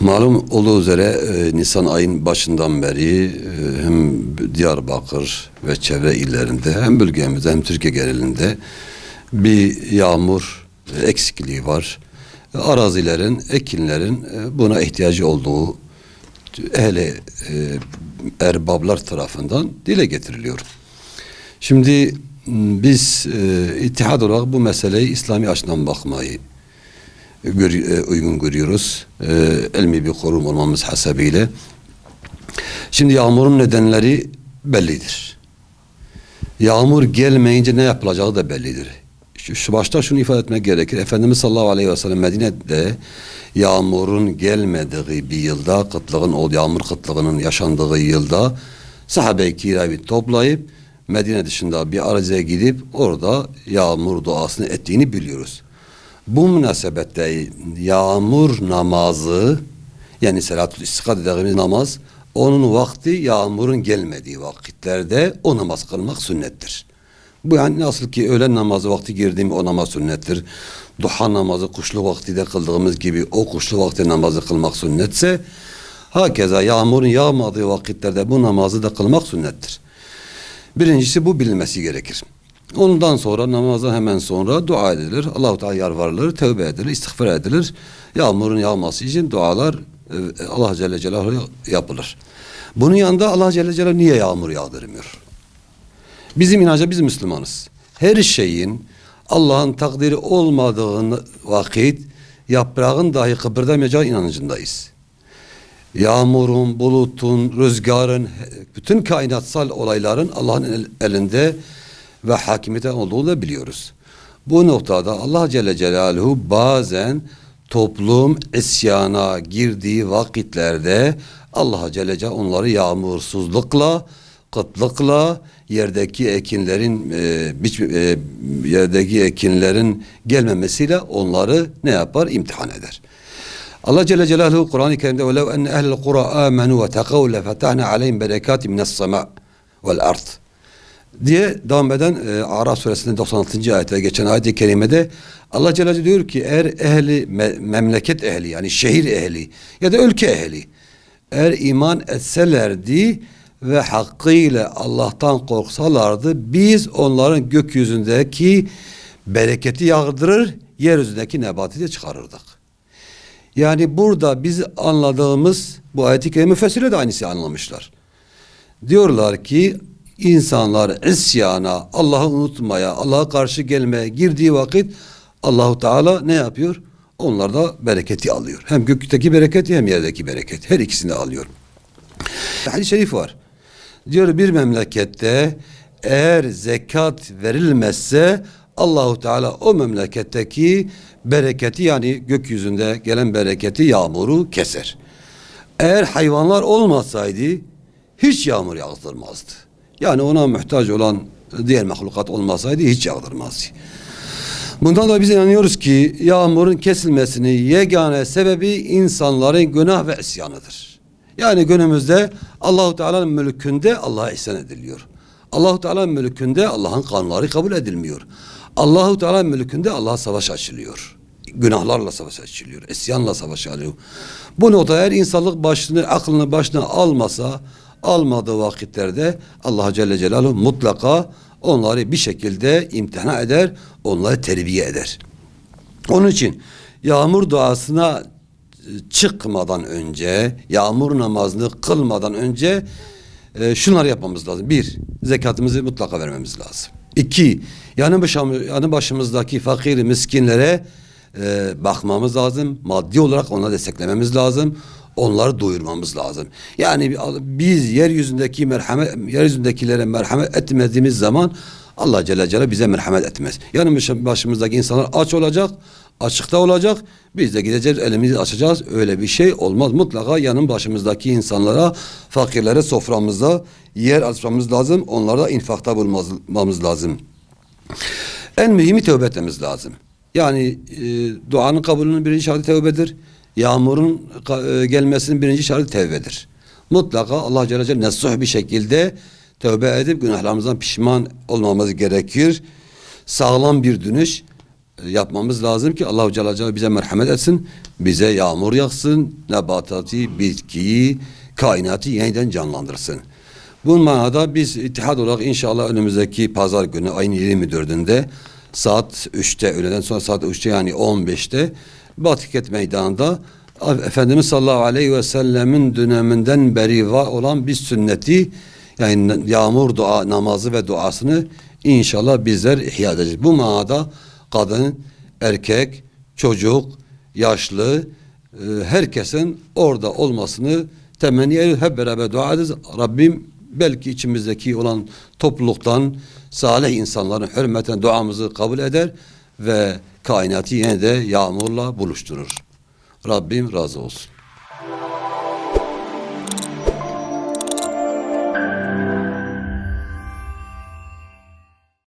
Malum olduğu üzere e, Nisan ayın başından beri e, hem Diyarbakır ve çevre illerinde hem bölgemizde hem Türkiye genelinde bir yağmur e, eksikliği var. Arazilerin, ekinlerin buna ihtiyacı olduğu ehli e, erbablar tarafından dile getiriliyor. Şimdi biz e, ittihad olarak bu meseleyi İslami açıdan bakmayı gör, e, uygun görüyoruz. E, elmi bir kurum olmamız hasebiyle. Şimdi yağmurun nedenleri bellidir. Yağmur gelmeyince ne yapılacağı da bellidir. Şu, şu başta şunu ifade etmek gerekir. Efendimiz sallallahu aleyhi ve sellem Medine'de yağmurun gelmediği bir yılda, kıtlığın, o yağmur kıtlığının yaşandığı yılda sahabe-i kirayı toplayıp Medine dışında bir araziye gidip orada yağmur duasını ettiğini biliyoruz. Bu münasebette yağmur namazı yani salatül istikad dediğimiz namaz onun vakti yağmurun gelmediği vakitlerde o namaz kılmak sünnettir. Bu yani nasıl ki öğlen namazı vakti girdiğim o namaz sünnettir. Duha namazı kuşlu vakti de kıldığımız gibi o kuşlu vakti namazı kılmak sünnetse hakeza yağmurun yağmadığı vakitlerde bu namazı da kılmak sünnettir. Birincisi bu bilinmesi gerekir. Ondan sonra namazdan hemen sonra dua edilir. Allahu Teala yalvarılır, tövbe edilir, istiğfar edilir. Yağmurun yağması için dualar e, Allah Celle Celaluhu yapılır. Bunun yanında Allah Celle Celaluhu niye yağmur yağdırmıyor? Bizim inanca biz Müslümanız. Her şeyin Allah'ın takdiri olmadığını vakit yaprağın dahi kıpırdamayacağı inancındayız. Yağmurun, bulutun, rüzgarın, bütün kainatsal olayların Allah'ın el- elinde ve hakimiyeti olduğunu da biliyoruz. Bu noktada Allah Celle Celaluhu bazen toplum isyana girdiği vakitlerde Allah Celle Celaluhu onları yağmursuzlukla, kıtlıkla, yerdeki ekinlerin e, biç, e, yerdeki ekinlerin gelmemesiyle onları ne yapar? İmtihan eder. Allah Celle Celaluhu Kur'an-ı Kerim'de وَلَوْ اَنَّ اَهْلَ الْقُرَى آمَنُوا وَتَقَوْا لَفَتَحْنَا عَلَيْهِمْ بَرَكَاتٍ مِنَ السَّمَاءِ وَالْأَرْضِ diye devam eden e, Araf suresinin 96. ayette geçen ayet-i kerimede Allah Celle diyor ki eğer ehli me- memleket ehli yani şehir ehli ya da ülke ehli eğer iman etselerdi ve hakkıyla Allah'tan korksalardı biz onların gökyüzündeki bereketi yağdırır yeryüzündeki nebati de çıkarırdık. Yani burada biz anladığımız bu ayet-i kerime müfessirler de aynısı anlamışlar. Diyorlar ki insanlar isyana, Allah'ı unutmaya, Allah'a karşı gelmeye girdiği vakit Allahu Teala ne yapıyor? Onlar da bereketi alıyor. Hem gökteki bereketi hem yerdeki bereket. Her ikisini alıyor. Hadis-i şerif var. Diyor bir memlekette eğer zekat verilmezse Allahu Teala o memleketteki bereketi yani gökyüzünde gelen bereketi yağmuru keser. Eğer hayvanlar olmasaydı hiç yağmur yağdırmazdı. Yani ona muhtaç olan diğer mahlukat olmasaydı hiç yağdırmazdı. Bundan da biz inanıyoruz ki yağmurun kesilmesinin yegane sebebi insanların günah ve isyanıdır. Yani günümüzde Allahu Teala'nın mülkünde Allah'a isyan ediliyor. Allahu Teala'nın mülkünde Allah'ın kanunları kabul edilmiyor. Allahu Teala'nın mülkünde Allah'a savaş açılıyor. Günahlarla savaş açılıyor. isyanla savaş açılıyor. Bu noktada eğer insanlık başını, aklını başına almasa, almadığı vakitlerde Allah Celle Celaluhu mutlaka onları bir şekilde imtihana eder, onları terbiye eder. Onun için yağmur duasına çıkmadan önce, yağmur namazını kılmadan önce e, şunları yapmamız lazım. Bir, zekatımızı mutlaka vermemiz lazım. İki, yanı, başım, yanı başımızdaki fakir miskinlere e, bakmamız lazım. Maddi olarak onları desteklememiz lazım. Onları doyurmamız lazım. Yani biz yeryüzündeki merhamet, yeryüzündekilere merhamet etmediğimiz zaman Allah Celle Celaluhu bize merhamet etmez. Yani başımızdaki insanlar aç olacak, açıkta olacak. Biz de gideceğiz, elimizi açacağız. Öyle bir şey olmaz. Mutlaka yanın başımızdaki insanlara, fakirlere soframızda yer açmamız lazım. Onlara infakta bulmamız lazım. En mühimi tövbe etmemiz lazım. Yani e, duanın kabulünün birinci şartı tövbedir. Yağmurun e, gelmesinin birinci şartı tevbedir. Mutlaka Allah Celle Celle nesuh bir şekilde tövbe edip günahlarımızdan pişman olmamız gerekir. Sağlam bir dönüş e, yapmamız lazım ki Allahu Celle Celaluhu bize merhamet etsin. Bize yağmur yağsın, nebatatı, bitkiyi, kainatı yeniden canlandırsın. Bu manada biz itihad olarak inşallah önümüzdeki pazar günü ayın 24'ünde saat 3'te öğleden sonra saat 3'te yani 15'te Batiket Meydanı'nda Efendimiz sallallahu aleyhi ve sellemin döneminden beri var olan bir sünneti yani yağmur dua namazı ve duasını inşallah bizler ihya edeceğiz. Bu manada kadın, erkek, çocuk, yaşlı e, herkesin orada olmasını temenni ediyoruz. Hep beraber dua ederiz. Rabbim belki içimizdeki olan topluluktan salih insanların hürmetine duamızı kabul eder ve kainatı yine de yağmurla buluşturur. Rabbim razı olsun.